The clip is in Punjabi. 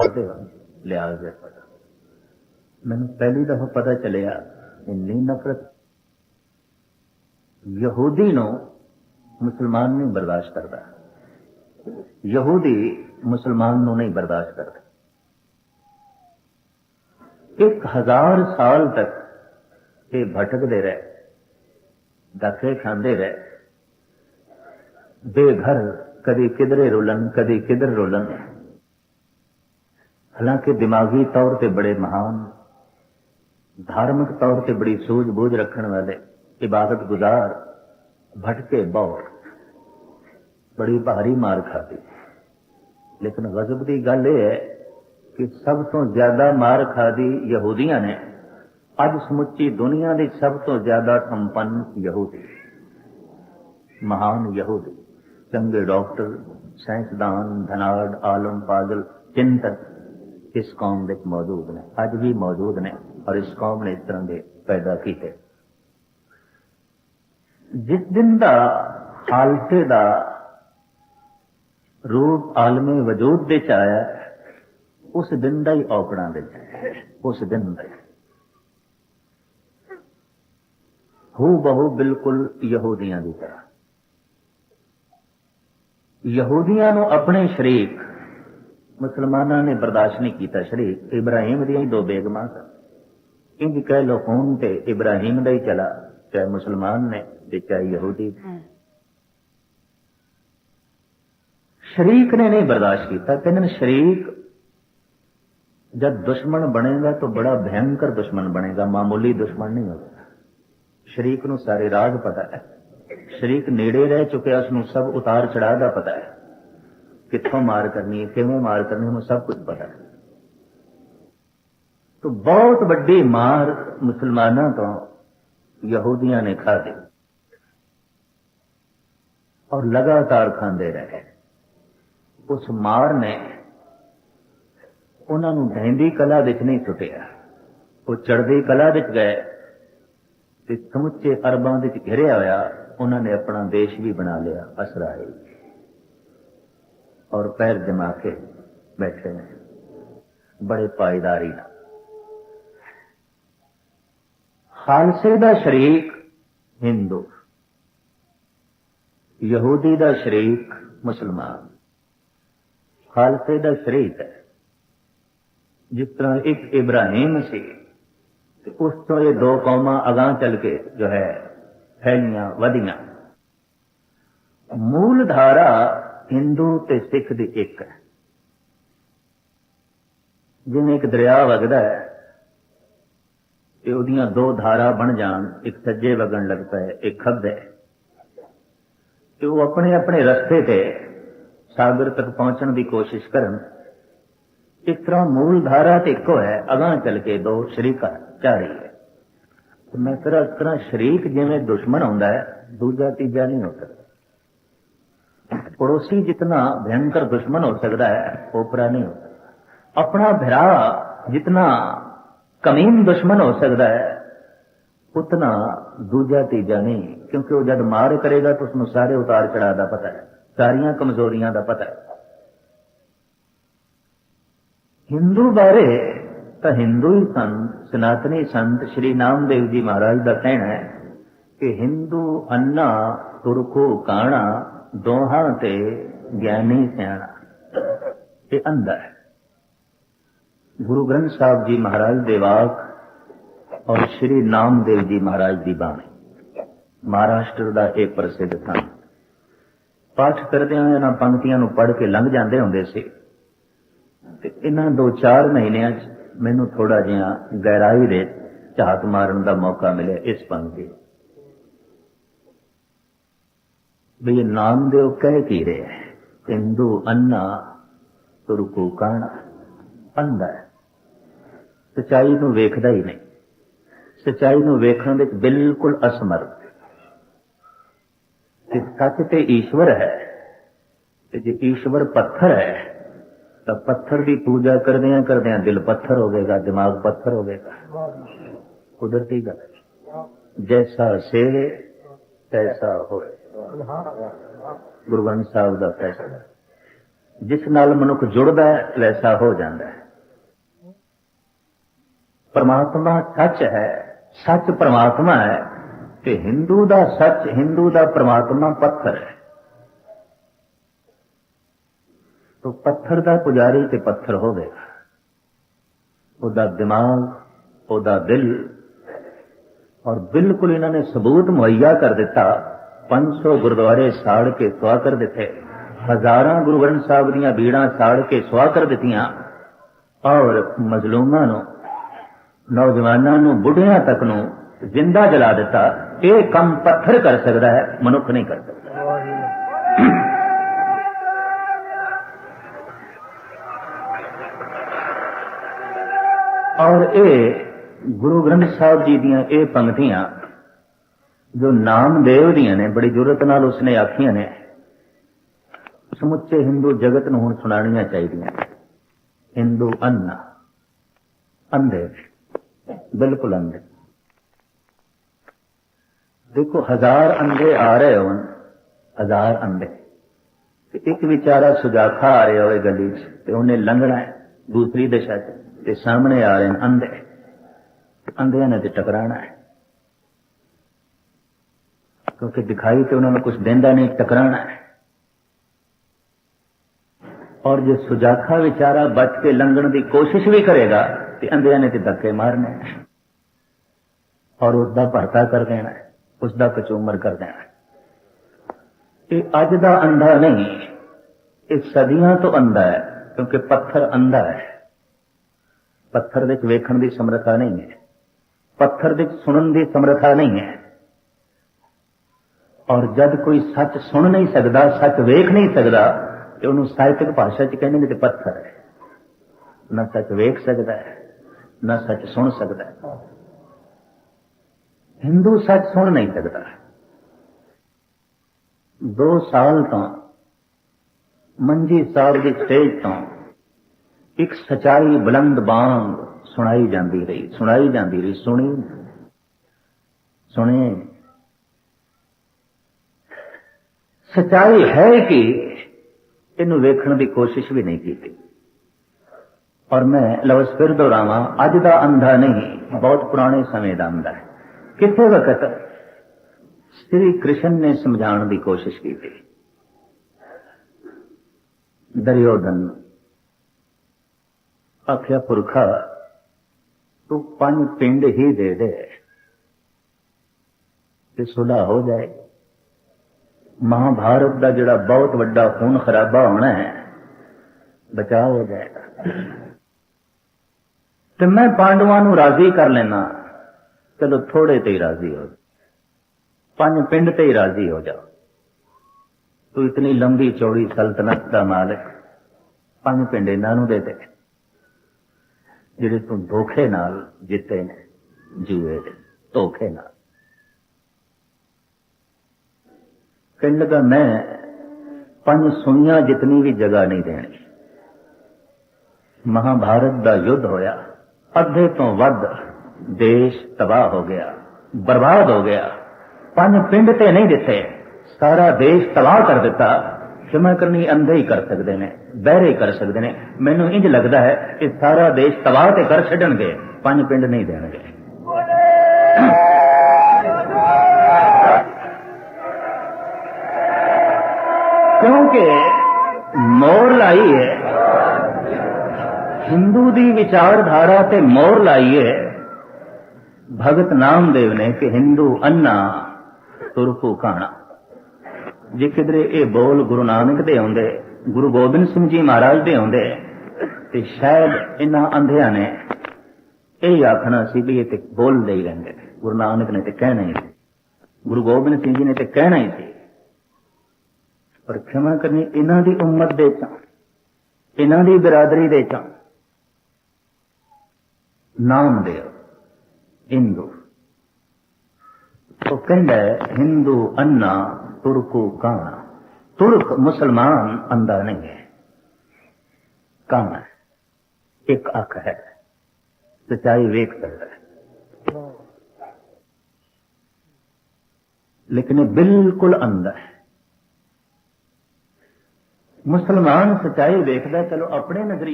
ਉਹਦੇ ਲਿਆ ਗਿਆ ਪਤਾ। ਮੈਨੂੰ ਪਹਿਲੀ ਦਫਾ ਪਤਾ ਚੱਲਿਆ, ਇੰਨੀ ਨਫ਼ਰਤ। ਯਹੂਦੀ ਨੂੰ ਮੁਸਲਮਾਨ ਨਹੀਂ ਬਰਦਾਸ਼ਤ ਕਰਦਾ। ਯਹੂਦੀ ਮੁਸਲਮਾਨ ਨੂੰ ਨਹੀਂ ਬਰਦਾਸ਼ਤ ਕਰਦਾ। ਇੱਕ ਹਜ਼ਾਰ ਸਾਲ ਤੱਕ ਇਹ ਭਟਕਦੇ ਰਹੇ ਧੱਕੇ ਖਾਂਦੇ ਰਹੇ। ਬੇਘਰ ਕਦੇ ਕਿਧਰੇ ਰੋਲਣ, ਕਦੇ ਕਿਧਰ ਰੋਲਣ। ਹਾਲਾਂਕਿ ਦਿਮਾਗੀ ਤੌਰ ਤੇ ਬੜੇ ਮਹਾਨ, ਧਾਰਮਿਕ ਤੌਰ ਤੇ ਬੜੀ ਸੂਝ-ਬੂਝ ਰੱਖਣ ਵਾਲੇ ਇਬਾਦਤ ਗੁਜ਼ਾਰ, ਭਟਕੇ ਬੜੀ ਭਾਰੀ ਮਾਰ ਖਾਦੀ ਲੇਕਿਨ ਗਜ਼ਬ ਦੀ ਗੱਲ ਇਹ ਹੈ ਕਿ ਸਭ ਤੋਂ ਜ਼ਿਆਦਾ ਮਾਰ ਖਾਦੀ ਯਹੂਦੀਆਂ ਨੇ। ਅੱਜ ਸਮੁੱਚੀ ਦੁਨੀਆ ਦੇ ਸਭ ਤੋਂ ਜ਼ਿਆਦਾ ਸੰਪੰਨ ਯਹੂਦੀ। ਮਹਾਨ ਯਹੂਦੀ, ਚੰਗੇ ਡਾਕਟਰ, ਸਾਇੰਸਦਾਨ, ਧਨਾੜ, ਆਲਮ, ਪਾਗਲ, ਚਿੰਤਕ ਇਸ ਕੌਮ ਵਿੱਚ ਮੌਜੂਦ ਨੇ। ਅੱਜ ਵੀ ਮੌਜੂਦ ਨੇ ਔਰ ਇਸ ਕੌਮ ਨੇ ਇਸ ਤਰ੍ਹਾਂ ਦੇ ਪੈਦਾ ਕੀਤੇ। ਜਿਸ ਦਿਨ ਦਾ ਹਾਲਤੇ ਦਾ ਰੂਪ ਆਲਮੇ ਵਜੂਦ ਦੇ ਚ ਆਇਆ, ਉਸ ਦਿਨ ਦਾ ਹੀ ਔਕੜਾਂ ਵਿੱਚ ਹੈ। ਉਸ ਦਿਨ ਦਾ ਹੂ। ਬਹੁ ਬਿਲਕੁਲ ਯਹੂਦੀਆਂ ਦੀ ਤਰ੍ਹਾਂ। ਯਹੂਦੀਆਂ ਨੂੰ ਆਪਣੇ ਸ਼ਰੀਕ ਮੁਸਲਮਾਨਾਂ ਨੇ ਬਰਦਾਸ਼ਤ ਨਹੀਂ ਕੀਤਾ ਸ਼ਰੀਕ ਇਬਰਾਹੀਮ ਦੀਆਂ ਦੋ ਬੇਗਮਾਂ ਸਨ। ਇੰਜ ਕਹਿ ਲੋ ਕੌਣ ਤੇ ਇਬਰਾਹੀਮ ਦਾ ਹੀ ਚਲਾ ਚਾਹੇ ਮੁਸਲਮਾਨ ਨੇ ਤੇ ਚਾਹੇ ਯਹੂਦੀ ਸ਼ਰੀਕ ਨੇ ਨਹੀਂ ਬਰਦਾਸ਼ਤ ਕੀਤਾ ਕਹਿੰਦੇ ਸ਼ਰੀਕ ਜਦ ਦੁਸ਼ਮਣ ਬਣੇਗਾ ਤਾਂ ਬੜਾ ਭਿਆਨਕ ਦੁਸ਼ਮਣ ਬਣੇਗਾ ਮਾਮੂਲੀ ਦੁਸ਼ਮਣ ਨਹੀਂ ਹੋਵੇਗਾ। ਸ਼ਰੀਕ ਨੂੰ ਸਾਰੇ ਰਾਜ਼ ਪਤਾ ਹੈ। ਸ਼ਰੀਕ ਨੇੜੇ ਰਹਿ ਚੁੱਕਿਆ ਉਸ ਨੂੰ ਸਭ ਉਤਾਰ ਚੜਾਅ ਦਾ ਪਤਾ ਹੈ। ਕਿੱਥੋਂ ਮਾਰ ਕਰਨੀ ਹੈ ਕਿਵੇਂ ਮਾਰ ਕਰਨੀ ਹੈ ਉਹਨੂੰ ਸਭ ਕੁਝ ਪਤਾ ਹੈ तो बहुत ਵੱਡੀ ਮਾਰ ਮੁਸਲਮਾਨਾਂ ਤੋਂ ਯਹੂਦੀਆਂ ਨੇ ਖਾਧੀ ਔਰ ਲਗਾਤਾਰ ਖਾਂਦੇ ਰਹੇ ਉਸ ਮਾਰ ਨੇ ਉਹਨਾਂ ਨੂੰ ਢਹਿੰਦੀ ਕਲਾ ਵਿੱਚ ਨਹੀਂ ਸੁੱਟਿਆ ਉਹ ਚੜ੍ਹਦੀ ਕਲਾ ਵਿੱਚ ਗਏ ਤੇ ਸਮੁੱਚੇ ਅਰਬਾਂ ਵਿੱਚ ਘਿਰਿਆ ਹੋਇਆ ਉਹਨਾਂ ਨੇ ਆਪਣਾ ਦੇਸ਼ ਵੀ ਬਣਾ ਲਿਆ ਅਸਰਾਇਲ ਔਰ ਪੈਰ ਜਮਾ ਕੇ ਬੈਠੇ ਨੇ ਬੜੇ ਪਾਇਦਾਰੀ ਨਾਲ ਖਾਲਸੇ ਦਾ ਸ਼ਰੀਕ ਹਿੰਦੂ ਯਹੂਦੀ ਦਾ ਸ਼ਰੀਕ ਮੁਸਲਮਾਨ ਖਾਲਸੇ ਦਾ ਸ਼ਰੀਕ ਹੈ ਜਿਸ ਤਰ੍ਹਾਂ ਇੱਕ ਇਬਰਾਹਿਮ ਸੀ ਤੇ ਉਸ ਤੋਂ ਇਹ ਦੋ ਕੌਮਾਂ ਅਗਾਹ ਚੱਲ ਕੇ ਜੋ ਹੈ ਫੈਲੀਆਂ ਵਧੀਆਂ ਮੂਲ ਧਾਰਾ ਹਿੰਦੂ ਤੇ ਸਿੱਖ ਦੀ ਇੱਕ ਹੈ। ਜਿਵੇਂ ਇੱਕ ਦਰਿਆ ਵਗਦਾ ਹੈ, ਤੇ ਉਹਦੀਆਂ ਦੋ ਧਾਰਾ ਬਣ ਜਾਣ, ਇੱਕ ਸੱਜੇ ਵਗਣ ਲੱਗ ਪਏ, ਇੱਕ ਖੱਬੇ। ਤੇ ਉਹ ਆਪਣੇ ਆਪਣੇ ਰਸਤੇ ਤੇ ਸਾਗਰ ਤੱਕ ਪਹੁੰਚਣ ਦੀ ਕੋਸ਼ਿਸ਼ ਕਰਨ। ਇਸ ਤਰ੍ਹਾਂ ਮੂਲ ਧਾਰਾ ਤੇ ਇੱਕੋ ਹੈ, ਅਗਾਹ ਚੱਲ ਕੇ ਦੋ ਸ਼ਰੀਕਾ ਚਾਰੀ ਹੈ। ਮੈਂ ਫਿਰ ਇਸ ਤਰ੍ਹਾਂ ਸ਼ਰੀਕ ਜਿਵੇਂ ਦੁਸ਼ਮਣ ਹੁੰਦਾ ਹੈ, ਦੂਜਾ ਤੀਜਾ ਨਹੀਂ ਹੋ ਸਕਦਾ। पड़ोसी जितना भयंकर दुश्मन हो सकता है ओपरा नहीं होता अपना भरा जितना कमीन दुश्मन हो सकता है उतना दूजा तीजा नहीं क्योंकि वो जब मार करेगा तो उसमें सारे उतार चढ़ा का पता है सारिया कमजोरियां का पता है ਹਿੰਦੂ ਬਾਰੇ ਤਾਂ ਹਿੰਦੂ ਹੀ ਸੰਤ ਸਨਾਤਨੀ ਸੰਤ ਸ਼੍ਰੀ ਨਾਮਦੇਵ ਜੀ ਮਹਾਰਾਜ ਦਾ ਕਹਿਣਾ ਹੈ ਕਿ ਹਿੰਦੂ ਅੰਨਾ ਤੁਰਖੋ ਕਾਣਾ ਦੋਹਾਂ ਤੇ ਗਿਆਨੀ ਸਿਆਣਾ। ਇਹ ਅੰਦਰ ਹੈ। ਗੁਰੂ ਗ੍ਰੰਥ ਸਾਹਿਬ ਜੀ ਮਹਾਰਾਜ ਦੇ ਵਾਕ ਔਰ ਸ਼੍ਰੀ ਨਾਮਦੇਵ ਜੀ ਮਹਾਰਾਜ ਦੀ ਬਾਣੀ। ਮਹਾਰਾਸ਼ਟਰ ਦਾ ਇਹ ਪ੍ਰਸਿੱਧ ਸੰਤ ਪਾਠ ਕਰਦਿਆਂ ਇਹਨਾਂ ਪੰਕਤੀਆਂ ਨੂੰ ਪੜ੍ਹ ਕੇ ਲੰਘ ਜਾਂਦੇ ਹੁੰਦੇ ਸੀ। ਤੇ ਇਹਨਾਂ ਦੋ ਚਾਰ ਮਹੀਨਿਆਂ 'ਚ ਮੈਨੂੰ ਥੋੜਾ ਜਿਹਾ ਗਹਿਰਾਈ ਦੇ ਝਾਤ ਮਾਰਨ ਦਾ ਮੌਕਾ ਮਿਲਿਆ ਇਸ ਪੰਕਤੀ ਵੀ ਨਾਮਦੇਵ ਕਹਿ ਕੀ ਰਿਹਾ ਹੈ? ਹਿੰਦੂ ਅੰਨਾ ਤੁਰਕੂ ਕਾਣਾ ਅੰਧਾ ਹੈ। ਸਚਾਈ ਨੂੰ ਵੇਖਦਾ ਹੀ ਨਹੀਂ। ਸਚਾਈ ਨੂੰ ਵੇਖਣ ਵਿੱਚ ਬਿਲਕੁਲ ਅਸਮਰਥ ਕਿ ਸੱਚ ਤੇ ਈਸ਼ਵਰ ਹੈ ਤੇ ਜੇ ਈਸ਼ਵਰ ਪੱਥਰ ਹੈ, ਤਾਂ ਪੱਥਰ ਦੀ ਪੂਜਾ ਕਰਦਿਆਂ ਕਰਦਿਆਂ ਦਿਲ ਪੱਥਰ ਹੋਵੇਗਾ, ਦਿਮਾਗ ਪੱਥਰ ਹੋਵੇਗਾ। ਕੁਦਰਤੀ ਗੱਲ ਹੈ। ਜੈਸਾ ਸੇ ਤੈਸਾ ਹੋਏ। ਗੁਰੂ ਗ੍ਰੰਥ ਸਾਹਿਬ ਦਾ ਫੈਸਲਾ ਜਿਸ ਨਾਲ ਮਨੁੱਖ ਜੁੜਦਾ ਹੈ ਵੈਸਾ ਹੋ ਜਾਂਦਾ ਹੈ। ਪਰਮਾਤਮਾ ਸੱਚ ਹੈ, ਸੱਚ ਪਰਮਾਤਮਾ ਹੈ, ਤੇ ਹਿੰਦੂ ਦਾ ਸੱਚ, ਹਿੰਦੂ ਦਾ ਪਰਮਾਤਮਾ ਪੱਥਰ ਹੈ। ਤੋ ਪੱਥਰ ਦਾ ਪੁਜਾਰੀ ਤੇ ਪੱਥਰ ਹੋਵੇਗਾ। ਉਹਦਾ ਦਿਮਾਗ, ਉਹਦਾ ਦਿਲ, ਔਰ ਬਿਲਕੁਲ ਇਹਨਾਂ ਨੇ ਸਬੂਤ ਮੁਹੱਈਆ ਕਰ ਦਿੱਤਾ 500 ਗੁਰਦੁਆਰੇ ਸਾੜ ਕੇ ਸਵਾ ਕਰ ਦਿੱਤੇ। ਹਜ਼ਾਰਾਂ ਗੁਰੂ ਗ੍ਰੰਥ ਸਾਹਿਬ ਦੀਆਂ ਬੀੜਾਂ ਸਾੜ ਕੇ ਸਵਾ ਕਰ ਦਿੱਤੀਆਂ। ਔਰ ਮਜ਼ਲੂਮਾਂ ਨੂੰ, ਨੌਜਵਾਨਾਂ ਨੂੰ, ਬੁੱਢਿਆਂ ਤੱਕ ਨੂੰ ਜ਼ਿੰਦਾ ਜਲਾ ਦਿੱਤਾ। ਇਹ ਕੰਮ ਪੱਥਰ ਕਰ ਸਕਦਾ ਹੈ, ਮਨੁੱਖ ਨਹੀਂ ਕਰ ਸਕਦਾ। ਔਰ ਇਹ ਗੁਰੂ ਗ੍ਰੰਥ ਸਾਹਿਬ ਜੀ ਦੀਆਂ ਇਹ ਪੰਕਤੀਆਂ ਜੋ ਨਾਮਦੇਵ ਦੀਆਂ ਨੇ, ਬੜੀ ਜ਼ਰੂਰਤ ਨਾਲ ਉਸਨੇ ਆਖੀਆਂ ਨੇ, ਸਮੁੱਚੇ ਹਿੰਦੂ ਜਗਤ ਨੂੰ ਹੁਣ ਸੁਣਾਉਣੀਆਂ ਚਾਹੀਦੀਆਂ ਹਿੰਦੂ ਅੰਨਾ, ਅੰਧੇ, ਬਿਲਕੁਲ ਅੰਧੇ। ਦੇਖੋ, ਹਜ਼ਾਰ ਅੰਧੇ ਆ ਰਹੇ ਹੋਣ, ਹਜ਼ਾਰ ਅੰਧੇ। ਤੇ ਇੱਕ ਵਿਚਾਰਾ ਸੁਜਾਖਾ ਆ ਰਿਹਾ ਹੋਵੇ ਗਲੀ 'ਚ, ਤੇ ਉਹਨੇ ਲੰਘਣਾ ਹੈ, ਦੂਸਰੀ ਦਿਸ਼ਾ 'ਚ, ਤੇ ਸਾਹਮਣੇ ਆ ਰਹੇ ਨੇ ਅੰਧੇ। ਅੰਧਿਆਂ ਨੇ ਤੇ ਟਕਰਾਣਾ ਹੈ। ਕਿਉਂਕਿ ਦਿਖਾਈ ਤੇ ਉਹਨਾਂ ਨੂੰ ਕੁਝ ਦਿੰਦਾ ਨਹੀਂ ਟਕਰਾਣਾ ਹੈ ਔਰ ਜੇ ਸੁਜਾਖਾ ਵਿਚਾਰਾ ਬਚ ਕੇ ਲੰਘਣ ਦੀ ਕੋਸ਼ਿਸ਼ ਵੀ ਕਰੇਗਾ ਤੇ ਅੰਧਿਆਂ ਨੇ ਤੇ ਧੱਕੇ ਮਾਰਨੇ ਹੈ ਔਰ ਉਸ ਦਾ ਭਰਤਾ ਕਰ ਦੇਣਾ ਹੈ ਉਸ ਦਾ ਕਚੂਮਰ ਕਰ ਦੇਣਾ ਹੈ ਇਹ ਅੱਜ ਦਾ ਅੰਧਾ ਨਹੀਂ ਇਹ ਸਦੀਆਂ ਤੋਂ ਅੰਧਾ ਹੈ ਕਿਉਂਕਿ ਪੱਥਰ ਅੰਧਾ ਹੈ ਪੱਥਰ ਵਿੱਚ ਵੇਖਣ ਦੀ ਸਮਰੱਥਾ ਨਹੀਂ ਹੈ ਪੱਥਰ ਵਿੱਚ ਸੁਣਨ ਦੀ ਸਮਰੱਥਾ ਨਹੀਂ ਹੈ ਔਰ ਜਦ ਕੋਈ ਸੱਚ ਸੁਣ ਨਹੀਂ ਸਕਦਾ, ਸੱਚ ਵੇਖ ਨਹੀਂ ਸਕਦਾ, ਤੇ ਉਹਨੂੰ ਸਾਹਿਤਕ ਭਾਸ਼ਾ 'ਚ ਕਹਿੰਦੇ ਨੇ ਤੇ ਪੱਥਰ ਹੈ। ਨਾ ਸੱਚ ਵੇਖ ਸਕਦਾ ਹੈ, ਨਾ ਸੱਚ ਸੁਣ ਸਕਦਾ ਹੈ। ਹਿੰਦੂ ਸੱਚ ਸੁਣ ਨਹੀਂ ਸਕਦਾ। ਦੋ ਸਾਲ ਤੋਂ, ਮੰਜੀ ਸਾਹਿਬ ਦੇ ਸਟੇਜ ਤੋਂ, ਇੱਕ ਸਚਾਈ ਬੁਲੰਦ ਬਾਂਗ ਸੁਣਾਈ ਜਾਂਦੀ ਰਹੀ, ਸੁਣਾਈ ਜਾਂਦੀ ਰਹੀ, ਸੁਣੀ। ਸੁਣੇ। ਸਚਾਈ ਹੈ ਕਿ ਇਹਨੂੰ ਵੇਖਣ ਦੀ ਕੋਸ਼ਿਸ਼ ਵੀ ਨਹੀਂ ਕੀਤੀ। ਔਰ ਮੈਂ ਲਫ਼ਜ਼ ਫਿਰ ਦੁਹਰਾਵਾਂ, ਅੱਜ ਦਾ ਅੰਧਾ ਨਹੀਂ, ਬਹੁਤ ਪੁਰਾਣੇ ਸਮੇਂ ਦਾ ਅੰਧਾ ਹੈ। ਕਿਸੇ ਵਕਤ ਸ੍ਰੀ ਕ੍ਰਿਸ਼ਨ ਨੇ ਸਮਝਾਉਣ ਦੀ ਕੋਸ਼ਿਸ਼ ਕੀਤੀ? ਦਰਿਓਦਨ ਆਖਿਆ, ਪੁਰਖਾ, ਤੂੰ ਪੰਜ ਪਿੰਡ ਹੀ ਦੇ ਦੇ, ਤੇ ਸੁਲਾ ਹੋ ਜਾਏ। ਮਹਾਭਾਰਤ ਦਾ ਜਿਹੜਾ ਬਹੁਤ ਵੱਡਾ ਖੂਨ ਖਰਾਬਾ ਹੋਣਾ ਹੈ, ਬਚਾਅ ਹੋ ਜਾਏਗਾ। ਤੇ ਮੈਂ ਪਾਂਡਵਾਂ ਨੂੰ ਰਾਜ਼ੀ ਕਰ ਲੈਣਾ ਚਲੋ ਥੋੜੇ ਤੇ ਹੀ ਰਾਜ਼ੀ ਹੋ ਪੰਜ ਪਿੰਡ ਤੇ ਹੀ ਰਾਜ਼ੀ ਹੋ ਜਾਓ। ਤੂੰ ਇਤਨੀ ਲੰਬੀ ਚੌੜੀ ਸਲਤਨਤ ਦਾ ਮਾਲਕ, ਪੰਜ ਪਿੰਡ ਇਹਨਾਂ ਨੂੰ ਦੇ ਦੇ, ਜਿਹੜੇ ਤੂੰ ਧੋਖੇ ਨਾਲ ਜਿੱਤੇ ਨੇ, ਜੂਏ ਦੇ ਧੋਖੇ ਨਾਲ। ਕਹਿਣ ਲੱਗਾ ਮੈਂ, ਪੰਜ ਸੁਈਆਂ ਜਿਤਨੀ ਵੀ ਜਗ੍ਹਾ ਨਹੀਂ ਦੇਣੀ ਮਹਾਭਾਰਤ ਦਾ ਯੁੱਧ ਹੋਇਆ। ਅੱਧੇ ਤੋਂ ਵੱਧ ਦੇਸ਼ ਤਬਾਹ ਹੋ ਗਿਆ, ਬਰਬਾਦ ਹੋ ਗਿਆ। ਪੰਜ ਪਿੰਡ ਤੇ ਨਹੀਂ ਦਿੱਤੇ। ਸਾਰਾ ਦੇਸ਼ ਤਬਾਹ ਕਰ ਦਿੱਤਾ। ਖਿਮਾ ਕਰਨੀ ਅੰਧੇ ਹੀ ਕਰ ਸਕਦੇ ਨੇ, ਬਹਿਰੇ ਕਰ ਸਕਦੇ ਨੇ। ਮੈਨੂੰ ਇੰਜ ਲੱਗਦਾ ਹੈ ਕਿ ਸਾਰਾ ਦੇਸ਼ ਤਬਾਹ ਤੇ ਕਰ ਛੱਡਣਗੇ। ਪੰਜ ਪਿੰਡ ਨਹੀਂ ਦੇਣਗੇ। ਕਿਉਂਕਿ ਮੋਰ ਲਾਈ ਹੈ ਹਿੰਦੂ ਦੀ ਵਿਚਾਰਧਾਰਾ ਤੇ ਮੋਰ ਲਾਈ ਹੈ ਭਗਤ ਨਾਮਦੇਵ ਨੇ ਕਿ ਹਿੰਦੂ ਅੰਨਾ ਤੁਰਕੂ ਕਾਣਾ। ਜੇ ਕਿਧਰੇ ਇਹ ਬੋਲ ਗੁਰੂ ਨਾਨਕ ਦੇ ਆਉਂਦੇ, ਗੁਰੂ ਗੋਬਿੰਦ ਸਿੰਘ ਜੀ ਮਹਾਰਾਜ ਦੇ ਆਉਂਦੇ, ਤੇ ਸ਼ਾਇਦ ਇਹਨਾਂ ਅੰਧਿਆਂ ਨੇ ਇਹ ਆਖਣਾ ਸੀ ਵੀ ਇਹ ਤੇ ਬੋਲਦੇ ਹੀ ਰਹਿੰਦੇ ਗੁਰੂ ਨਾਨਕ ਨੇ ਤੇ ਕਹਿਣਾ ਹੀ ਸੀ। ਗੁਰੂ ਗੋਬਿੰਦ ਸਿੰਘ ਜੀ ਨੇ ਤੇ ਕਹਿਣਾ ਹੀ ਸੀ। ਪਰ ਖਿਮਾ ਕਰਨੀ ਇਹਨਾਂ ਦੀ ਉਮਤ ਦੇ ਚ ਇਹਨਾਂ ਦੀ ਬਰਾਦਰੀ ਦੇ ਚ ਨਾਮਦੇਵ ਹਿੰਦੂ ਉਹ ਕਹਿੰਦਾ ਹਿੰਦੂ ਅੰਨਾ ਤੁਰਕੂ ਕਾਣਾ ਤੁਰਕ ਮੁਸਲਮਾਨ ਅੰਦਾ ਨਹੀਂ ਹੈ ਕਾਣਾ ਇੱਕ ਅੱਖ ਹੈ ਸਚਾਈ ਵੇਖ ਸਕਦਾ ਹੈ ਲੇਕਿਨ ਇਹ ਬਿਲਕੁਲ ਅੰधा है। ਮੁਸਲਮਾਨ ਸਚਾਈ ਵੇਖਦਾ ਚਲੋ ਆਪਣੇ ਨਜ਼ਰੀਏ